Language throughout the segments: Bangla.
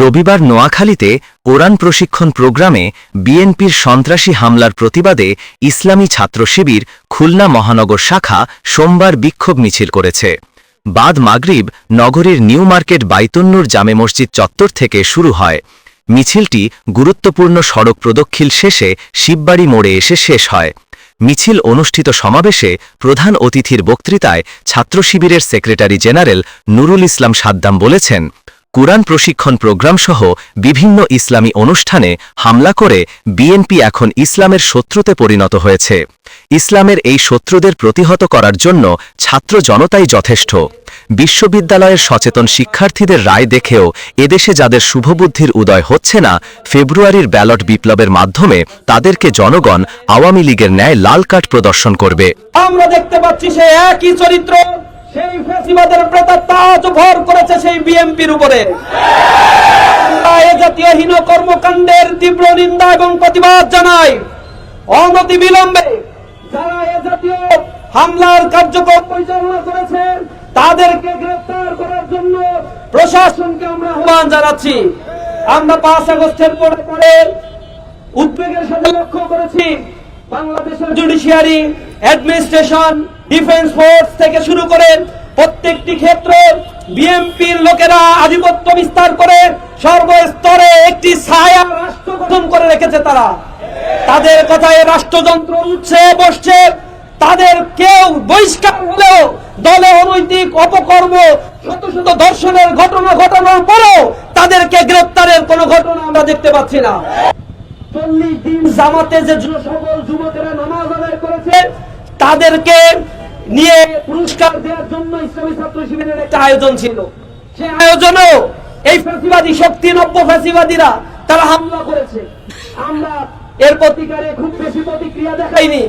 রবিবার নোয়াখালীতে কোরআন প্রশিক্ষণ প্রোগ্রামে বিএনপির সন্ত্রাসী হামলার প্রতিবাদে ইসলামী ছাত্র শিবির খুলনা মহানগর শাখা সোমবার বিক্ষোভ মিছিল করেছে। বাদ মাগরিব নগরীর নিউ মার্কেট বাইতন্নুর জামে মসজিদ চত্বর থেকে শুরু হয়। মিছিলটি গুরুত্বপূর্ণ সড়ক প্রদক্ষিণ শেষে শিববাড়ি মোড়ে এসে শেষ হয়। মিছিল অনুষ্ঠিত সমাবেশে প্রধান অতিথির বক্তৃতায় ছাত্র শিবিরের সেক্রেটারি জেনারেল নুরুল ইসলাম সাদ্দাম বলেছেন কুরআন প্রশিক্ষণ প্রোগ্রাম সহ বিভিন্ন ইসলামী অনুষ্ঠানে হামলা করে বিএনপি এখন ইসলামের শত্রুতে পরিণত হয়েছে। ইসলামের এই শত্রুদের প্রতিহত করার জন্য ছাত্র জনতাই যথেষ্ট। বিশ্ববিদ্যালয়ের সচেতন শিক্ষার্থীদের রায় দেখেও এদেশে যাদের শুভবুদ্ধির উদয় হচ্ছে না, ফেব্রুয়ারির ব্যালট বিপ্লবের মাধ্যমে তাদেরকে জনগণ আওয়ামী লীগের ন্যায় লাল কার্ড প্রদর্শন করবে। আমরা দেখতে পাচ্ছি সেই একই চরিত্র। সেই ফেসিবাদের প্রেতাত্মা আজ ভর করেছে সেই বিএমপির উপরে। এ জাতীয় হীন কর্মকাণ্ডের তীব্র নিন্দা এবং প্রতিবাদ জানাই। অনতি বিলম্বে যারা এ জাতীয় হামলার কার্যক্রম পরিচালনা করেছে, তাদেরকে গ্রেফতার করার জন্য প্রশাসনকে আমরা আহ্বান জানাচ্ছি। আমরা পাঁচ আগস্টের পরে পরে উদ্বেগের সাথে লক্ষ্য করেছি বাংলাদেশের জুডিশিয়ারি অ্যাডমিনিস্ট্রেশন ডিফেন্স ফোর্স থেকে শুরু করে প্রত্যেকটি ক্ষেত্রে বিএনপির লোকেরা আধিপত্য বিস্তার করে সর্বস্তরে একটি ছায়া রাষ্ট্র গঠন করে রেখেছে তারা। তাদের কথায় রাষ্ট্রযন্ত্র উঠছে, বসছে। তাদের কেউ বহিষ্কার হলেও দলে অনৈতিক অপকর্ম, শত শত দর্শনের ঘটনা ঘটানোর পরও তাদেরকে গ্রেপ্তারের কোনো ঘটনা আমরা দেখতে পাচ্ছি না। চল্লিশ দিন জামাতে যু- সকল যুবকেরা নামাজ আদায় করেছে, তাদেরকে নিয়ে পুরস্কার দেওয়ার জন্য ইসলামী ছাত্র শিবিরের একটা আয়োজন ছিল। সেই আয়োজনেও এই ফ্যাসিবাদী শক্তি নব্য ফ্যাসিবাদীরা তারা হামলা করেছে। আমরা এর প্রতিকারে খুব বেশি প্রতিক্রিয়া দেখাইনি।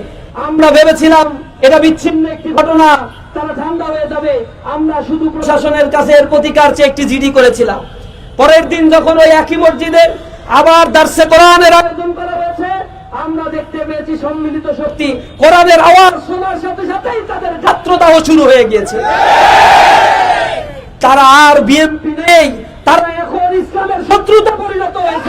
আমরা ভেবেছিলাম এটা বিচ্ছিন্ন একটি ঘটনা, তারা ঠান্ডা হয়ে যাবে। আমরা শুধু প্রশাসনের কাছে এর প্রতিকার চেয়ে একটি জিডি করেছিলাম। পরের দিন যখন ওই একই মসজিদে আবার দার্সে কোরআনের আয়োজন করা আমরা দেখতে পেয়েছি সম্মিলিত শক্তি। কোরআনের আওয়াজ শোনার সাথে সাথেই তাদের যাত্রদাহ শুরু হয়ে গিয়েছে। তারা আর বিএনপি নেই। তারা এখন ইসলামের শত্রুতা পরিণত হয়েছে।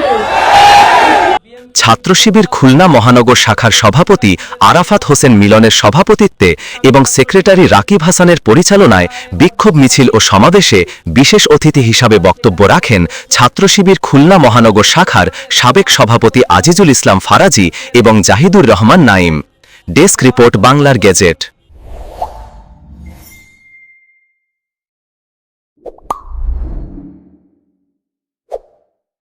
ছাত্র শিবির খুলনা মহানগর শাখার সভাপতি আরাফাত হোসেন মিলনের সভাপতিত্বে এবং সেক্রেটারি রাকিব হাসানের পরিচালনায় বিক্ষোভ মিছিল ও সমাবেশে বিশেষ অতিথি হিসাবে বক্তব্য রাখেন ছাত্র শিবির খুলনা মহানগর শাখার সাবেক সভাপতি আজিজুল ইসলাম ফারাজি এবং জাহিদুর রহমান নাইম। ডেস্ক রিপোর্ট বাংলার গেজেট।